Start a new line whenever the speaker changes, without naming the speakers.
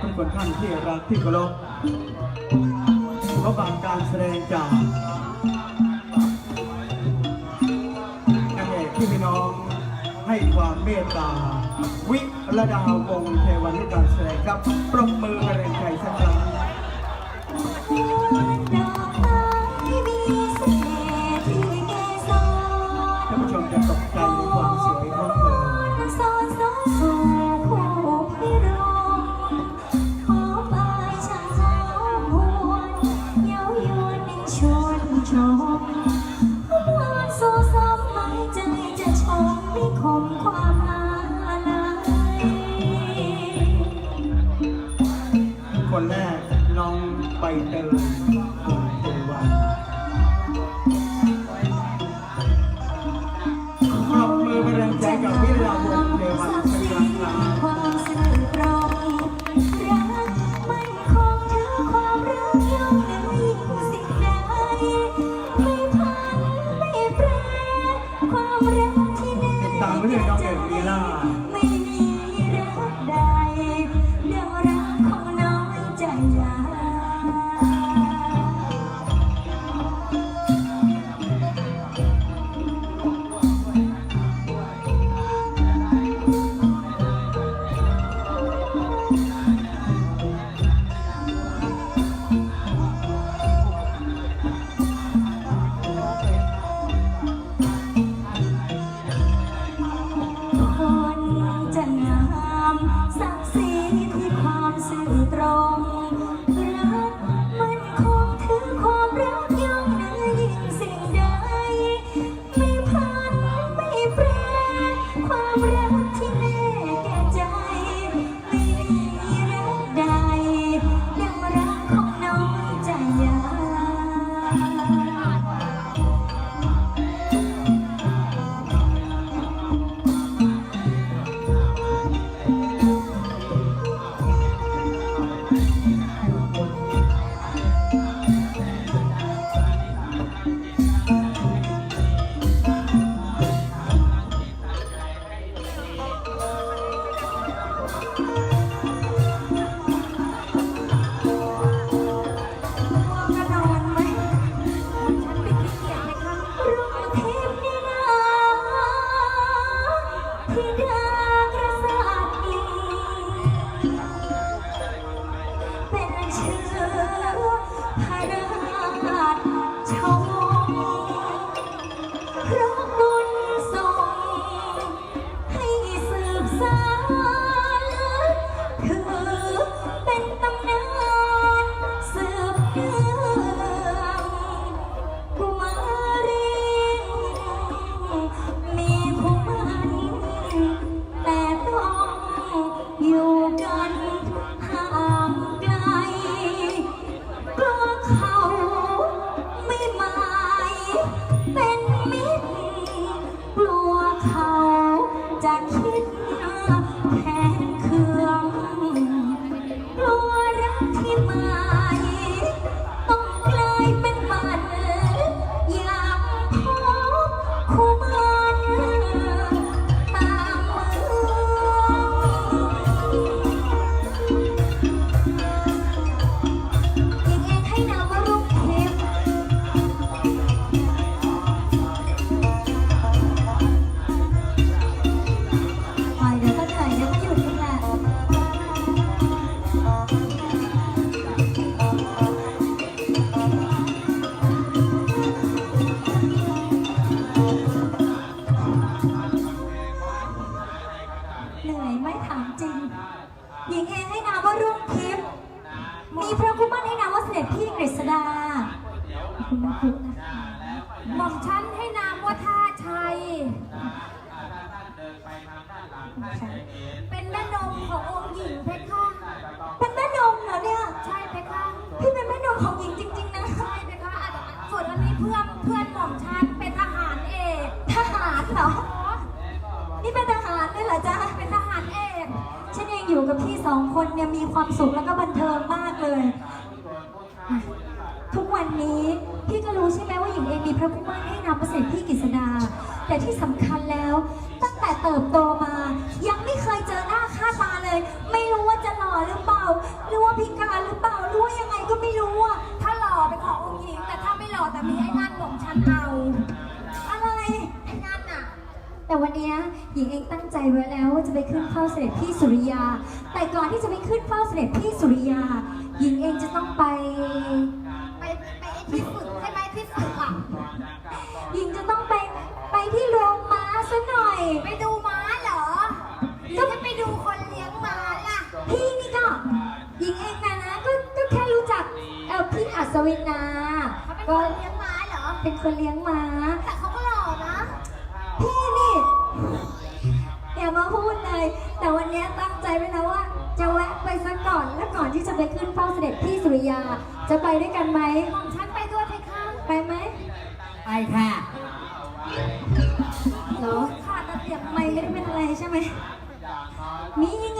ทุกคนท่านที่รักที่เคารพพระบางการแสดงจากนางเอกพี่น้องให้ความเมตตา วิระดาวงเทวันในการแสดงครับปรบมือ ค
น
แรกน้องใบเตย ค
นจะงาศักดิ์ศรีที่ความสื่อตรง หญิงเอให้นามว่ารุ่งทิพย์มีพระคุ้มมั่นให้นามว่าเสด็จพี่กฤษดา
หม่อมชั้นให้นามว่าท่าชัย ท่านเดิ
นไป
ทา
งด้านห
ลังท่า
นเห็ อยู่กับพี่สองคนเนี่ยมีความสุขแล้วก็บันเทิงมากเลยทุกวันนี้พี่ก็รู้ใช่ไหมว่าหญิงเองมีพระคุณมากให้นำมประเสริฐพี่กฤษดา แต่ที่สำคัญแล้ว ตั้งแต่เติบโตมายังไม่เคยเจอหน้าค่า วันเนี้ยหญิงเองตั้งใจไว้แล้วว่าจะไปขึ้นเฝ้าเสด็จพี่สุริยา แต่ก่อนที่จะไปขึ้นเฝ้าเสด็จพี่สุริยา หญิงเองจะต้องไป
ไปไปไอ้ที่ฝึกใช่ไหมที่ฝึกอะ
หญิงจะต้องไปไปที่โรงม้าซะหน่อย
ไปดูม้าเหรอหรือจะไปดูคนเลี้ยงม้าล่ะ
พี่นี่ก็หญิงเองนะนะก็ก็แค่รู้จักเออพี่อัศวินนา
เขาเป็นค
ก็
นเลี้ยงม้าเหรอ
เป็นคนเลี้ยงม้า
แต่เขา
ที่จะไปขึ้นเฝ้าเสด็จพี่สุริยา จะไปด้วยกันไหม
ของฉันไปด้วยเพคะ
ไปไหม
ไปค่ะ
เหรอขาดระเบียบไม่ไม่ได้เป็นอะไรใช่ไหมมีเงินเท่าไม่